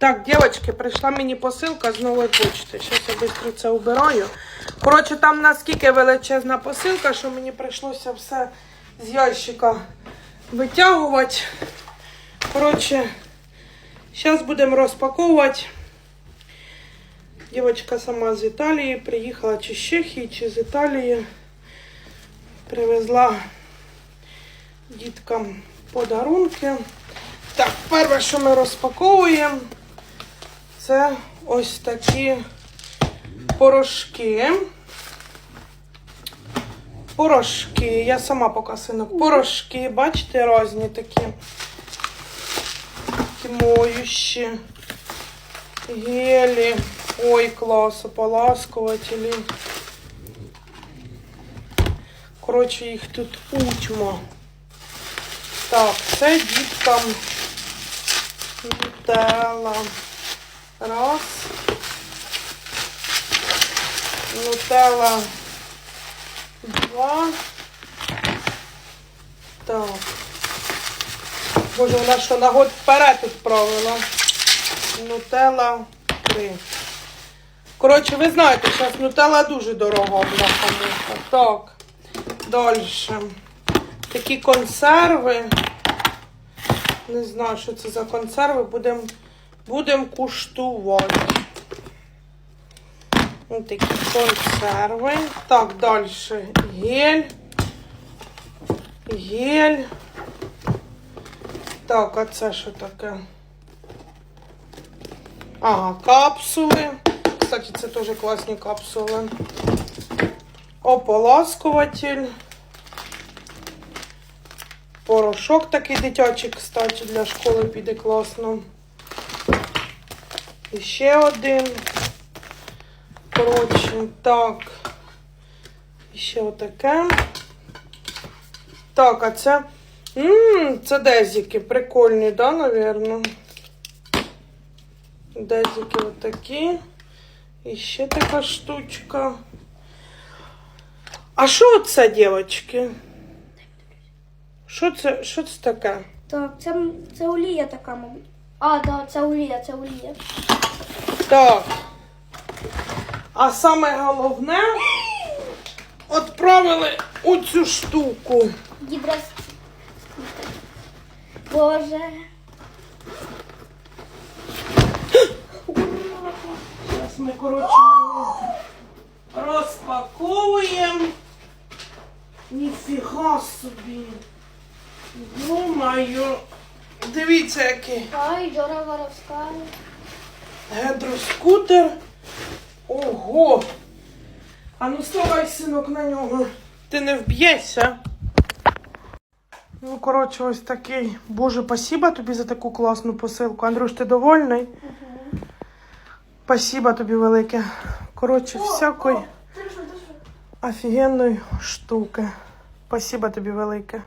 Так, дівчатки, прийшла мені посилка з нової почти. Зараз я швидко це убираю. Коротше, там наскільки величезна посилка, що мені прийшлося все з ящика витягувати. Коротше, зараз будемо розпаковувати. Дівчинка сама з Італії приїхала чи з Чехії, чи з Італії. Привезла діткам подарунки. Так, перше, що ми розпаковуємо, це ось такі порошки. Порошки. Я сама поки синок. Порошки, бачите, різні такі. Такі моющі. Гелі. Ой, клас, ополаскувателі. Коротше, їх тут утьма. Так, це діткам нутелла. Раз. Нутелла. Два. Так. Боже, вона що на год вперед відправила. Нутелла 3. Коротше, ви знаєте, зараз нутелла дуже дорога бляха. Так. Далі. Такі консерви. Не знаю, що це за консерви. Будемо будем куштувати. Ось такі консерви. Так, далі. Гель. Гель. Так, а це що таке? Ага, капсули. Кстати, це теж класні капсули. Ополаскуватель. Порошок такий дитячий, кстати, для школи піде класно. І ще один. Коротше, так. І ще отаке. Так, а це. Ммм, це дезіки. Прикольні, да, навірно? Дезіки отакі. І ще така штучка. А що це, дівчатки? Що це, що це таке? Так, це, це олія така, мабуть. А, так, це олія, це олія. Так. А саме головне, відправили оцю штуку. Гідрос. Боже. Зараз ми, коротше, розпаковуємо. Ніфіга собі. Думаю. Дивіться, який Ай, Жора Воровська. гідроскутер. Ого. А ну ставай, синок, на нього. Ти не вб'єшся. Ну, коротше, ось такий. Боже, спасибо тобі за таку класну посилку. Андрюш, ти довольний? Спасибо тобі велике. Коротше, всякої Ти що, ти офігенної штуки. Спасибо тобі велике.